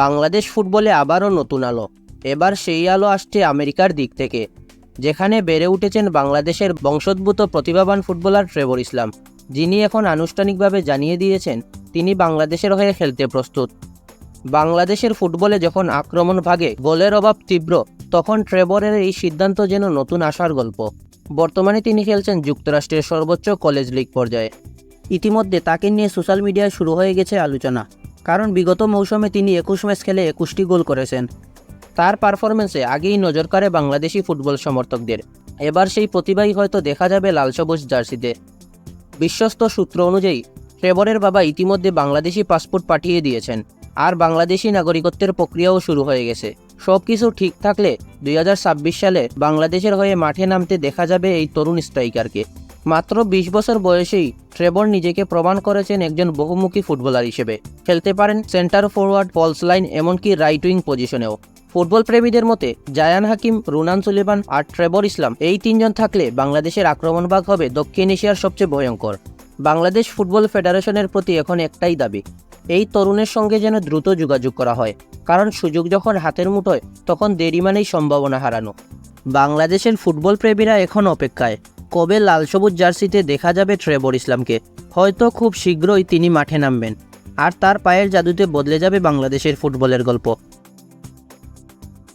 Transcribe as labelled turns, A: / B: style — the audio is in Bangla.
A: বাংলাদেশ ফুটবলে আবারও নতুন আলো। এবার সেই আলো আসছে আমেরিকার দিক থেকে, যেখানে বেড়ে উঠেছেন বাংলাদেশের বংশোদ্ভূত প্রতিভাবান ফুটবলার ট্রেভর ইসলাম। যিনি এখন আনুষ্ঠানিকভাবে জানিয়ে দিয়েছেন, তিনি বাংলাদেশের হয়ে খেলতে প্রস্তুত। বাংলাদেশের ফুটবলে যখন আক্রমণ ভাগে গোলের অভাব তীব্র, তখন ট্রেভরের এই সিদ্ধান্ত যেন নতুন আশার গল্প। বর্তমানে তিনি খেলছেন যুক্তরাষ্ট্রের সর্বোচ্চ কলেজ লিগ পর্যায়ে। ইতিমধ্যে তাকে নিয়ে সোশ্যাল মিডিয়ায় শুরু হয়ে গেছে আলোচনা। কারণ বিগত মৌসুমে তিনি একুশ ম্যাচ খেলে একুশটি গোল করেছেন। তার পারফরমেন্সে আগেই নজর কাড়ে বাংলাদেশি ফুটবল সমর্থকদের। এবার সেই প্রতিভাই হয়তো দেখা যাবে লাল সবুজ জার্সিতে। বিশ্বস্ত সূত্র অনুযায়ী, ট্রেভরের বাবা ইতিমধ্যে বাংলাদেশি পাসপোর্ট পাঠিয়ে দিয়েছেন, আর বাংলাদেশি নাগরিকত্বের প্রক্রিয়াও শুরু হয়ে গেছে। সব কিছু ঠিক থাকলে দুই হাজার ছাব্বিশ সালে বাংলাদেশের হয়ে মাঠে নামতে দেখা যাবে এই তরুণ স্ট্রাইকারকে। মাত্র বিশ বছর বয়সেই ট্রেভর নিজেকে প্রমাণ করেছেন একজন বহুমুখী ফুটবলার হিসেবে। খেলতে পারেন সেন্টার ফরওয়ার্ড ফলস লাইন এমনকি রাইট উইং পজিশনেও। ফুটবল প্রেমীদের মতে, জায়ান হাকিম, রুনান সুলিবান আর ট্রেবর ইসলাম এই তিনজন থাকলে বাংলাদেশের আক্রমণভাগ হবে দক্ষিণ এশিয়ার সবচেয়ে ভয়ঙ্কর। বাংলাদেশ ফুটবল ফেডারেশনের প্রতি এখন একটাই দাবি, এই তরুণের সঙ্গে যেন দ্রুত যোগাযোগ করা হয়, কারণ সুযোগ যখন হাতের মুঠোয়, তখন দেরি মানেই সম্ভাবনা হারানো। বাংলাদেশের ফুটবল প্রেমীরা এখন অপেক্ষায়। কবে লাল সবুজ জার্সিতে দেখা যাবে ট্রেবর ইসলামকে? হয়তো খুব শীঘ্রই তিনি মাঠে নামবেন। আর তার পায়ের জাদুতে বদলে যাবে বাংলাদেশের ফুটবলের গল্প।